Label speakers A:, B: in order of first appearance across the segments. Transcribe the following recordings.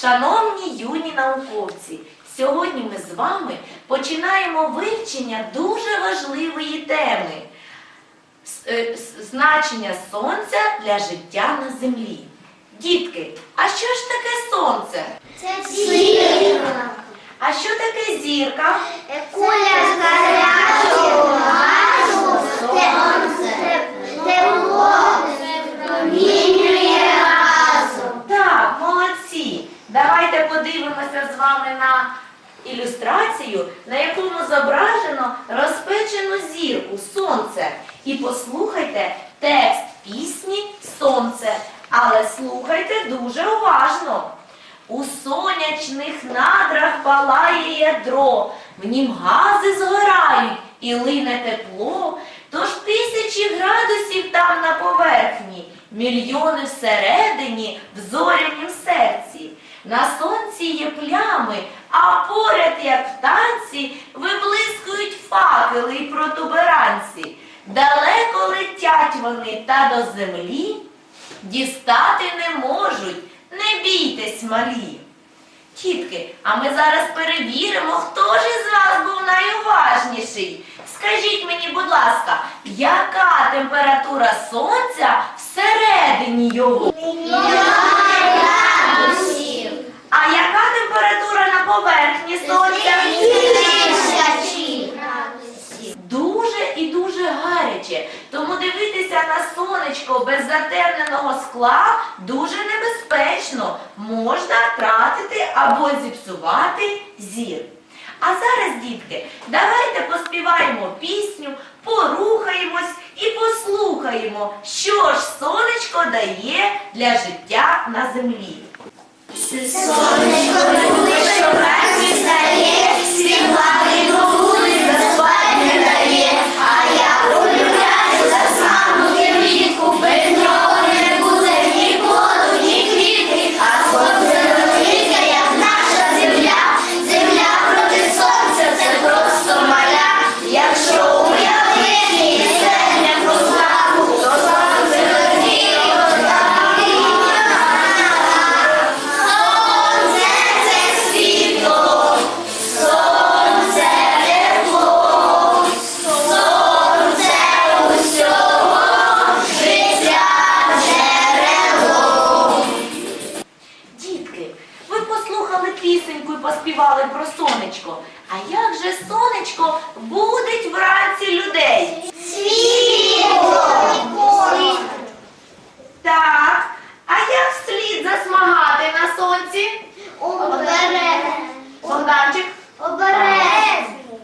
A: Шановні юні науковці, сьогодні ми з вами починаємо вивчення дуже важливої теми е, значення сонця для життя на землі. Дітки, а що ж таке сонце?
B: Це зірка.
A: А що таке зірка?
B: Куля з гарячого газу, те- тепло промінює разом.
A: Так, молодці. Подивимося з вами на ілюстрацію, на якому зображено розпечену зірку Сонце. І послухайте текст пісні Сонце. Але слухайте дуже уважно. У сонячних надрах палає ядро, в нім гази згорають і лине тепло, тож тисячі градусів там на поверхні, мільйони всередині в зорянім серці. На сонці є плями, а поряд, як в танці, виблискують факели й протуберанці. Далеко летять вони та до землі, дістати не можуть, не бійтесь, малі. Тітки, а ми зараз перевіримо, хто ж із вас був найуважніший. Скажіть мені, будь ласка, яка температура сонця всередині його? А яка температура на поверхні сонця? Дуже і дуже гаряче. Тому дивитися на сонечко без затемненого скла дуже небезпечно. Можна втратити або зіпсувати зір. А зараз, дітки, давайте поспіваємо пісню, порухаємось і послухаємо, що ж сонечко дає для життя на землі.
B: Сонечко що вранці стає, співати
A: послухали пісеньку і поспівали про сонечко. А як же сонечко будить вранці людей?
B: Світло.
A: Так. А як слід засмагати на сонці?
B: Обережно.
A: Богданчик?
B: Обережно.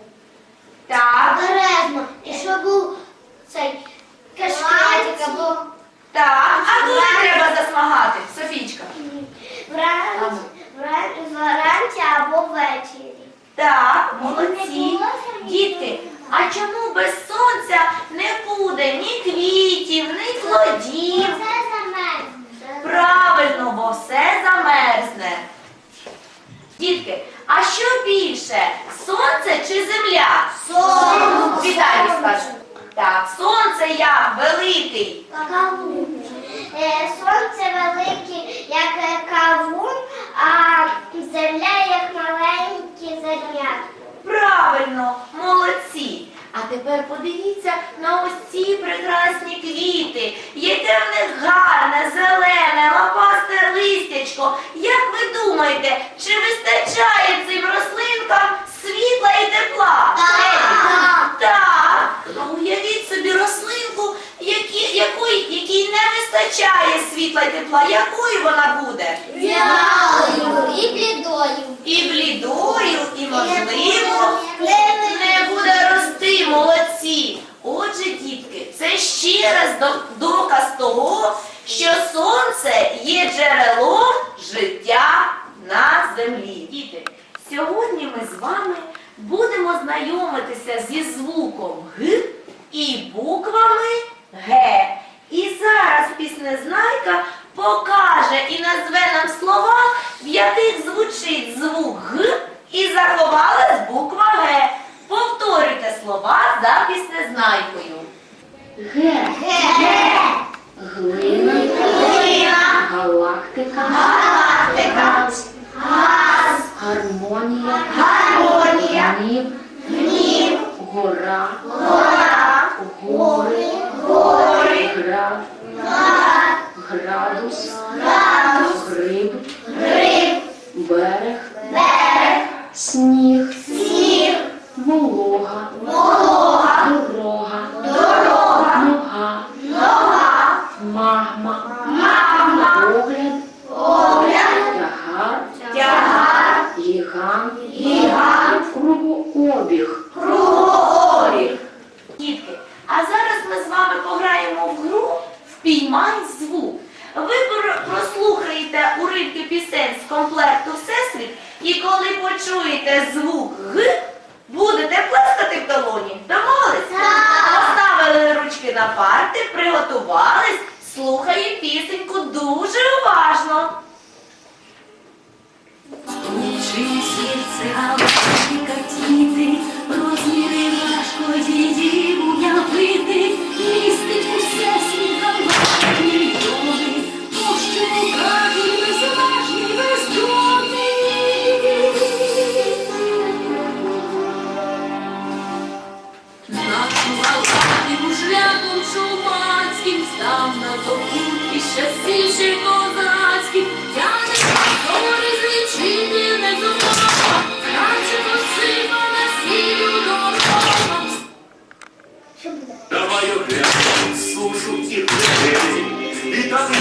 A: Так.
B: Обережно. І щоб був цей кашкетик або
A: Так. А коли треба засмагати? Софічка?
B: вранці, вранці, вранці або ввечері.
A: Так, молодці. Дітки, а чому без сонця не буде ні квітів, ні плодів? Правильно, бо все замерзне. Дітки, а що більше? Сонце чи земля?
B: Сонце.
A: Віталій скаже. Так, сонце як великий.
B: Кавун. Е, Сонце велике, як е, кавун, а земля як маленькі зернятка.
A: Правильно, молодці. А тепер подивіться на ось ці прекрасні квіти, яке в них гарне, зелене, лопасте листячко. Як ви думаєте, чи вистачає цим рослинкам світла і тепла?
B: Так.
A: Так. Уявіть собі рослинку, які, якої, якій не вистачає світла і тепла. Якою вона буде?
B: Вялою і блідою.
A: І блідою, і можливо не буде рости, молодці. Отже, дітки, це ще раз доказ того, що сонце є джерелом життя на землі. Діти, сьогодні ми з вами будемо знайомитися зі звуком Г і буквами Г. І зараз піснезнайка покаже і назве нам слова, в яких звучить звук Г і заховалась буква Г. Повторюйте слова за піснезнайкою.
C: Ге, глина,
B: Глина.
C: галактика,
B: Галактика.
C: Газ.
B: гармонія,
C: сніг,
B: сніг,
C: волога,
B: волога,
C: дорога,
B: дорога,
C: нога,
B: нога,
C: магма,
B: магма,
C: погляд,
B: погляд,
C: тягар,
B: тягар,
C: гігант,
B: гігант,
C: кругообіг.
B: кругообіг.
D: Дітки, а зараз ми з вами пограємо в гру Впіймай звук. Ви про- прослухаєте уривки пісень з комплекту Всесвіт, і коли почуєте звук Г, будете плескати в долоні. Домовились?
B: Так.
D: Поставили ручки на парти, приготувались, слухає пісеньку дуже уважно.
A: Лучшие сердце, а галактики катіти, розміри важко її чумацьким став і добутки щастіший козацьким, тяне горі злічити не зумова, посипана сілю дорога.
E: Давай оглянем сушу і і там